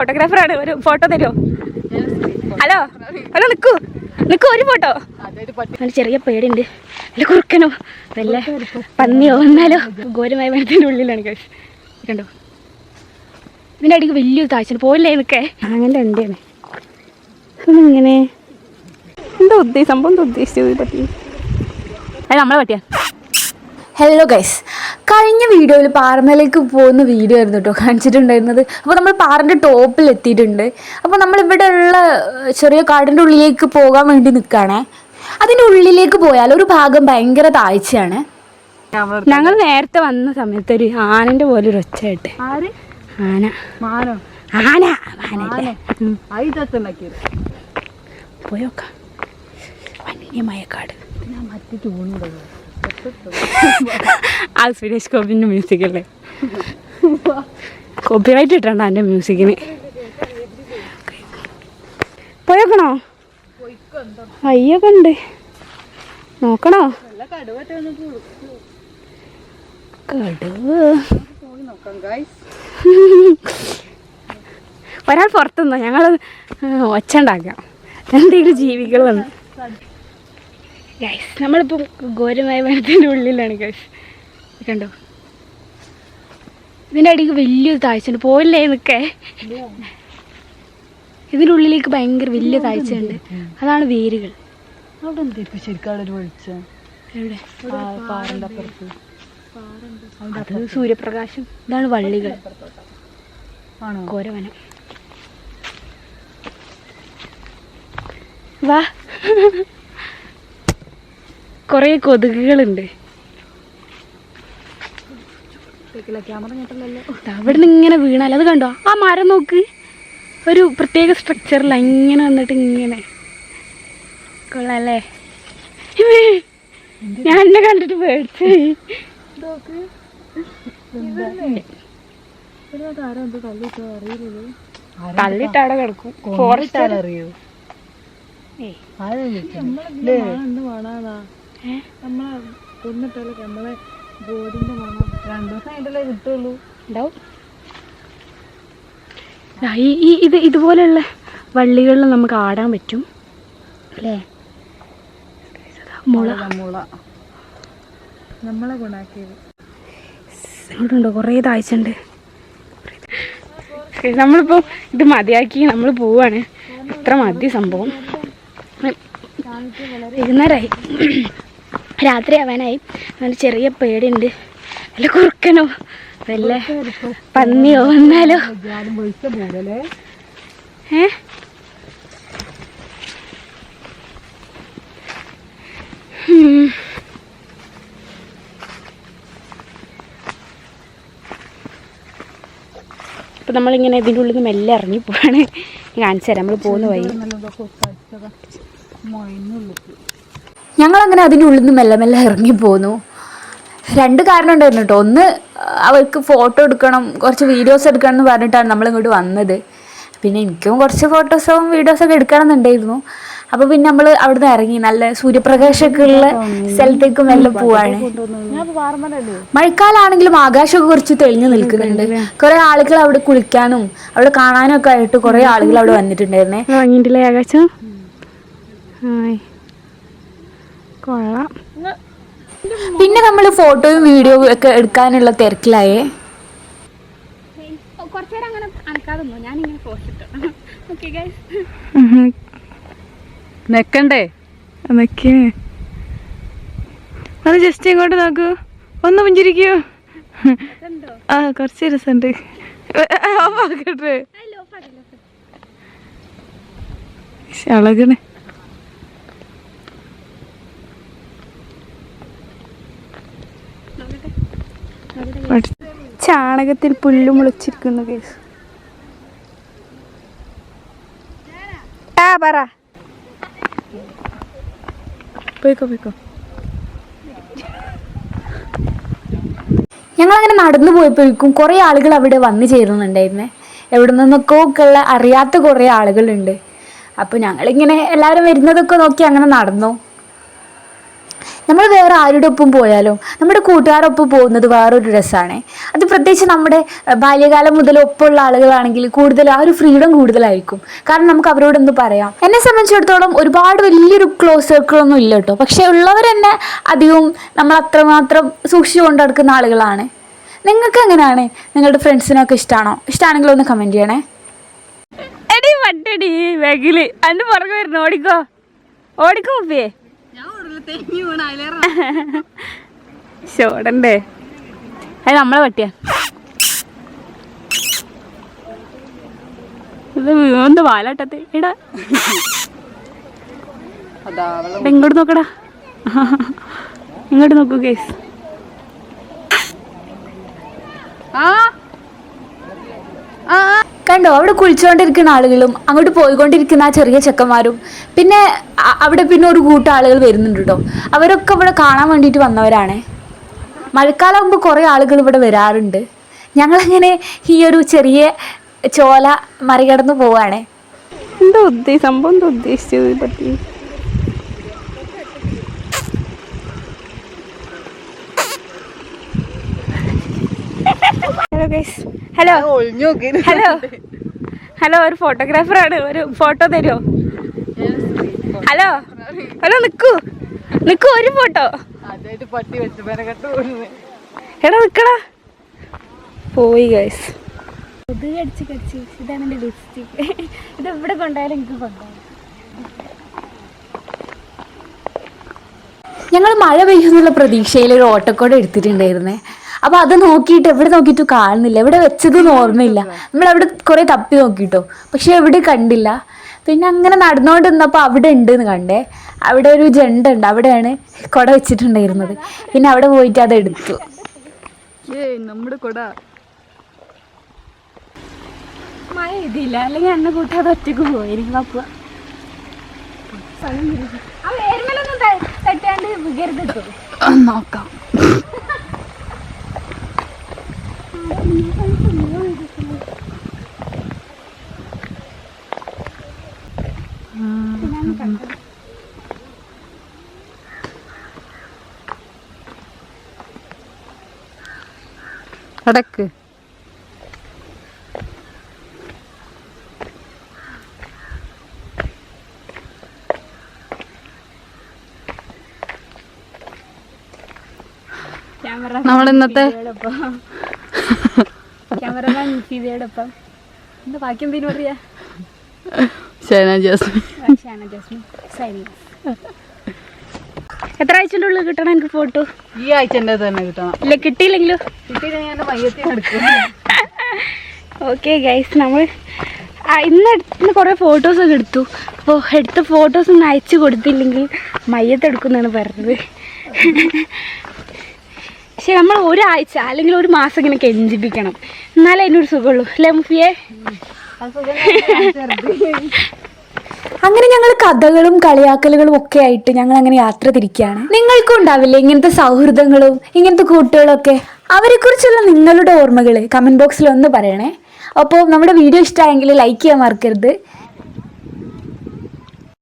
ഫോട്ടോഗ്രാഫറാണ്. ഒരു ഫോട്ടോ തരുമോ hello hello നിക്കൂ. നിക്കൂ ഒരു ഫോട്ടോ. ചെറിയ പേടിയുണ്ട്. അല്ല കുറുക്കനോ? വല്ല പന്നിയോ? എന്നാലോ ഘോരമായ വെള്ളത്തിന്റെ ഉള്ളിലാണ് കഴിച്ച് കണ്ടോ? ഇതിന്റെ അടിക്ക് വലിയൊരു താഴ്ച പോയില്ലേ നിൽക്കേ അങ്ങനെ ഉണ്ടേനെ ഇങ്ങനെ എന്താ ഉദ്ദേശം? സംഭവം എന്താ ഉദ്ദേശിച്ചത് പറ്റി? അത് നമ്മളെ പട്ടിയാ ഹലോ ഗൈസ് കഴിഞ്ഞ വീഡിയോയിൽ പാറമേലേക്ക് പോകുന്ന വീഡിയോ ആയിരുന്നു കേട്ടോ. കാണിച്ചിട്ടുണ്ടായിരുന്നത്. അപ്പോൾ നമ്മൾ പാറിന്റെ ടോപ്പിൽ എത്തിയിട്ടുണ്ട്. അപ്പോൾ നമ്മൾ ഇവിടെ ഉള്ള ചെറിയ കാടിന്റെ ഉള്ളിലേക്ക് പോകാൻ വേണ്ടി നിൽക്കുകയാണേ. അതിന്റെ ഉള്ളിലേക്ക് പോയാൽ ഒരു ഭാഗം ഭയങ്കര താഴ്ചയാണ്. ഞങ്ങൾ നേരത്തെ വന്ന സമയത്ത് ഒരു ആനന്റെ പോലെ ഒരു ഒച്ച കേട്ടെ ആര്? ആന. ആന. ആന പോയോക്കാം വന്യമായ കാട്. ഞാൻ മറ്റു ട്യൂണുണ്ടല്ലോ ആ സുരേഷ് ഗോപിന്റെ മ്യൂസിക് അല്ലേ കോപ്പിറൈറ്റ് ഇട്ടുണ്ട് എന്റെ മ്യൂസിക്കിന് പോയോക്കണോ? അയ്യൊക്കെ ഉണ്ട്. നോക്കണോ? കടുവ്. ഒരാൾ പുറത്തുനിന്നോ? ഞങ്ങൾ ഒച്ച ഉണ്ടാക്കാം. എന്തെങ്കിലും ജീവികൾ വന്ന് ഗൈസ് നമ്മളിപ്പം ഘോരമായ വെള്ളത്തിന്റെ ഉള്ളിലാണ് ഗൈസ് കണ്ടോ? ഇതിന്റെ അടിക്ക് വലിയൊരു താഴ്ചയുണ്ട്. പോയില്ലേ നിൽക്കേ? ഇതിന്റെ ഉള്ളിലേക്ക് ഭയങ്കര വലിയ താഴ്ചയുണ്ട്. അതാണ് വേരുകൾ. അവിടെ എന്താ? ഇപ്പൊ ശരിക്കും അവിടെ ഒരു വെളിച്ചം. എവിടെ? ആ പാറന്റെ അപ്പുറത്ത്. അത് സൂര്യപ്രകാശം. ഇതാണ് വള്ളികൾ. ആണോ? ഘോരവനം. വാ. കുറേ കൊതുകുകളുണ്ട്. അവിടെ നിന്ന് ഇങ്ങനെ വീണാൽ അത് കണ്ടോ? ആ മരം നോക്ക്. ഒരു പ്രത്യേക സ്ട്രക്ചറിൽ ഇങ്ങനെ വന്നിട്ട് ഇങ്ങനെ. കൊള്ളാല്ലേ? ഞാൻ എന്നെ കണ്ടിട്ട് പേടിച്ചു. അവിടെ കിടക്കും. ഫോറസ്റ്റ് അറിയോ. ഏ? നമ്മളെ കൊന്നിട്ടല്ലേ നമ്മളെ ബോഡിന്റെ മണം. രണ്ടു ദിവസം കഴിഞ്ഞിട്ടല്ലേ കിട്ടുള്ളൂ. ഉണ്ടാവും. ഈ ഈ ഇത് ഇതുപോലെയുള്ള വള്ളികളിൽ നമുക്ക് ആടാൻ പറ്റും. അല്ലേ? മുള. മുള. നമ്മളെ ഗുണാക്കിയത്. ഇങ്ങോട്ടുണ്ടോ? കുറേ താഴ്ചയുണ്ട്. നമ്മളിപ്പോൾ ഇത് മതിയാക്കി നമ്മൾ പോവാണ്. എത്ര മതി സംഭവം. വൈകുന്നേരമായി രാത്രി ആവാനായി. അങ്ങനെ ചെറിയ പേടിയുണ്ട്. വല്ല കുറുക്കനോ വല്ല പന്നിയോ വന്നാലോ? ഏ? നമ്മളിങ്ങനെ ഇതിന്റെ ഉള്ളിൽ നിന്ന് മെല്ലെ ഇറങ്ങി പോവാണ്. കാണിച്ചു തരാം. നമ്മൾ പോകുന്ന വഴി. ഞങ്ങളങ്ങനെ അതിന്റെ ഉള്ളിൽ നിന്ന് മെല്ലെ മെല്ലെ ഇറങ്ങി പോന്നു. രണ്ട് കാരണം ഉണ്ടായിരുന്നു കേട്ടോ ഒന്ന് അവർക്ക് ഫോട്ടോ എടുക്കണം കുറച്ച് വീഡിയോസ് എടുക്കണം എന്ന് പറഞ്ഞിട്ടാണ് നമ്മളിങ്ങോട്ട് വന്നത്. പിന്നെ എനിക്കും കുറച്ച് ഫോട്ടോസും വീഡിയോസൊക്കെ എടുക്കണമെന്നുണ്ടായിരുന്നു. അപ്പോൾ പിന്നെ നമ്മൾ അവിടുന്ന് ഇറങ്ങി. നല്ല സൂര്യപ്രകാശമൊക്കെ ഉള്ള സ്ഥലത്തേക്ക് മെല്ലെ പോവാണ്. മഴക്കാലാണെങ്കിലും ആകാശമൊക്കെ കുറച്ച് തെളിഞ്ഞു നിൽക്കുന്നുണ്ട്. കുറെ ആളുകൾ അവിടെ കുളിക്കാനും അവിടെ കാണാനും ഒക്കെ ആയിട്ട് കുറെ ആളുകൾ അവിടെ വന്നിട്ടുണ്ടായിരുന്നേ. ആകാശം? കൊള്ളാം പിന്നെ നമ്മൾ ഫോട്ടോയും വീഡിയോയും ഒക്കെ എടുക്കാനുള്ള തിരക്കിലായേ കുറച്ചേരം അങ്ങനെ അനക്കാതെ ഞാനിങ്ങനെ പോസ്റ്റ് ഇട്ടു ഓക്കെ ഗൈസ് നെക്കണ്ടേ അതൊക്കെ അത് ജസ്റ്റ് ഇങ്ങോട്ട് നോക്കൂ ഒന്ന് പുഞ്ചിരിക്കൂ ആ കുറച്ച് രസമുണ്ട് ഓഫാക്കട്ടെ അളകണേ ചാണകത്തിൽ പുല്ലും മുളച്ചിരിക്കുന്നു കേസ് പറ. ഞങ്ങളങ്ങനെ നടന്നു പോയപ്പോഴേക്കും കുറേ ആളുകൾ അവിടെ വന്നു ചേരുന്നുണ്ടായിരുന്നേ. എവിടെ നിന്നൊക്കെ ഉള്ള അറിയാത്ത കുറേ ആളുകളുണ്ട്. അപ്പോൾ ഞങ്ങളിങ്ങനെ എല്ലാവരും വരുന്നതൊക്കെ നോക്കി അങ്ങനെ നടന്നു. നമ്മൾ വേറെ ആരുടെ ഒപ്പം പോയാലും നമ്മുടെ കൂട്ടുകാരൊപ്പം പോകുന്നത് വേറൊരു രസമാണ്. അത് പ്രത്യേകിച്ച് നമ്മുടെ ബാല്യകാലം മുതൽ ഒപ്പമുള്ള ആളുകളാണെങ്കിൽ കൂടുതൽ ആ ഒരു ഫ്രീഡം കൂടുതലായിരിക്കും. കാരണം നമുക്ക് അവരോട് എന്ത് പറയാം. എന്നെ സംബന്ധിച്ചിടത്തോളം ഒരുപാട് വലിയൊരു ക്ലോസ് സർക്കിളൊന്നും ഇല്ല കേട്ടോ. പക്ഷേ ഉള്ളവർ തന്നെ അധികവും നമ്മൾ അത്രമാത്രം സൂക്ഷിച്ചു കൊണ്ട് നടക്കുന്ന ആളുകളാണ്. നിങ്ങൾക്ക് എങ്ങനെയാണ്? നിങ്ങളുടെ ഫ്രണ്ട്സിനൊക്കെ ഇഷ്ടമാണോ ഇഷ്ടമാണെങ്കിൽ ഒന്ന് കമന്റ് ചെയ്യണേ. എടി വട്ടടി വെകിൽ അതിന്റെ പുറകെ വരുന്നു. ഓടിക്കോ. ഓടിക്കോ ഉപ്പിയേ ഞാൻ കൂടുതൽ തെങ്ങി വീണ അതിലേറെ ചോടണ്ടേ അത് നമ്മളെ പട്ടിയാ ഇത് വീണ്ട വാലാട്ടത്തെ. ഇടാ ഇങ്ങോട്ട് നോക്കടാ. ഇങ്ങോട്ട് നോക്കൂ കേസ് ആ ആ കണ്ടോ? അവിടെ കുളിച്ചുകൊണ്ടിരിക്കുന്ന ആളുകളും അങ്ങോട്ട് പോയിക്കൊണ്ടിരിക്കുന്ന ആ ചെറിയ ചെക്കന്മാരും. പിന്നെ അവിടെ പിന്നെ ഒരു കൂട്ടം ആളുകൾ വരുന്നുണ്ട് കേട്ടോ അവരൊക്കെ ഇവിടെ കാണാൻ വേണ്ടിയിട്ട് വന്നവരാണ്. മഴക്കാലമാകുമ്പോൾ കുറേ ആളുകൾ ഇവിടെ വരാറുണ്ട്. ഞങ്ങളങ്ങനെ ഈ ഒരു ചെറിയ ചോല മറികടന്ന് പോവാണ്. എന്താ ഉദ്ദേശം സംഭവം എന്താ ഉദ്ദേശിച്ചത് പറ്റി? Hello guys. Hello. Hello. Hello ഒരു ഫോട്ടോഗ്രാഫറാണ് ഒരു ഫോട്ടോ തരുമോ ഹലോ ഹലോ നിക്കൂ. നിക്കൂ ഒരു ഫോട്ടോ അതായിട്ട് പട്ടി വെച്ച് പേരക്കെട്ട് വീഴുന്നത് എടാ നിക്കടാ. പോയി ഗൈസ് ഇത് കടിച്ച് കടിച്ച്. ഇതാണ് എന്റെ ലിപ്സ്റ്റിക് ഇത് എവിടെ കൊണ്ടായാലും എനിക്ക് കൊണ്ടുപോകും. ഞങ്ങൾ മഴ പെയ്യുന്നുള്ള പ്രതീക്ഷയിൽ ഒരു ഓട്ടക്കോട് എടുത്തിട്ടുണ്ടായിരുന്നേ. അപ്പോൾ അത് നോക്കിയിട്ട് എവിടെ നോക്കിയിട്ട് കാണുന്നില്ല. എവിടെ വെച്ചതെന്ന് ഓർമ്മയില്ല. നമ്മൾ അവിടെ കുറേ തപ്പി നോക്കിട്ടോ. പക്ഷെ എവിടെ കണ്ടില്ല. പിന്നെ അങ്ങനെ നടന്നുകൊണ്ട് നിന്നപ്പോൾ അവിടെ ഉണ്ട് എന്ന് കണ്ടേ. അവിടെ ഒരു ജണ്ട ഉണ്ട്. അവിടെയാണ് കുട വെച്ചിട്ടുണ്ടായിരുന്നത്. പിന്നെ അവിടെ പോയിട്ട് അത് എടുത്തു. ഏയ് നമ്മുടെ കൊട. മഴ ഇതില്ല അല്ലെങ്കിൽ എന്നെ കൂട്ടാതെ ഒറ്റയ്ക്ക് പോയിരിക്കും അപ്പ. ആ വേരുമലൊന്നും തട്ടാണ്ട് വികരുത് കേട്ടോ നോക്കാം. അടക്ക് നമ്മുടെ ഇന്നത്തെ ക്യാമറമാൻ ഫീതയോടൊപ്പം എന്താ ബാക്കി എന്തിനു പറയാ? ഷാന ജാസ്മിൻ. ഷാന ജാസ്മിൻ. സൈനി എത്ര ആഴ്ചന്റെ ഉള്ളിൽ കിട്ടണം എനിക്ക് ഫോട്ടോ? ഈ ആഴ്ചന്റെ തന്നെ കിട്ടണം. ഇല്ല കിട്ടിയില്ലെങ്കിലോ? എടുക്കും. ഓക്കെ ഗൈസ് നമ്മൾ ഇന്ന് എടുത്ത് കുറേ ഫോട്ടോസൊക്കെ എടുത്തു. അപ്പോൾ എടുത്ത ഫോട്ടോസ് ഒന്നും അയച്ചു കൊടുത്തില്ലെങ്കിൽ മയ്യത്തെടുക്കുന്നാണ് പറഞ്ഞത്. പക്ഷെ നമ്മൾ ഒരാഴ്ച അല്ലെങ്കിൽ ഒരു മാസം ഇങ്ങനെ കെഞ്ചിപ്പിക്കണം. എന്നാലേ എന്നൊരു സുഖമുള്ളൂ. അല്ലേ മുഫിയെ? അങ്ങനെ ഞങ്ങൾ കഥകളും കളിയാക്കലുകളും ഒക്കെ ആയിട്ട് ഞങ്ങൾ അങ്ങനെ യാത്ര തിരിക്കുകയാണ്. നിങ്ങൾക്കും ഉണ്ടാവില്ലേ ഇങ്ങനത്തെ സൗഹൃദങ്ങളും ഇങ്ങനത്തെ കൂട്ടുകളൊക്കെ? അവരെക്കുറിച്ചുള്ള നിങ്ങളുടെ ഓർമ്മകൾ കമന്റ് ബോക്സിൽ ഒന്ന് പറയണേ. അപ്പോൾ നമ്മുടെ വീഡിയോ ഇഷ്ടമായെങ്കിൽ ലൈക്ക് ചെയ്യാൻ മറക്കരുത്.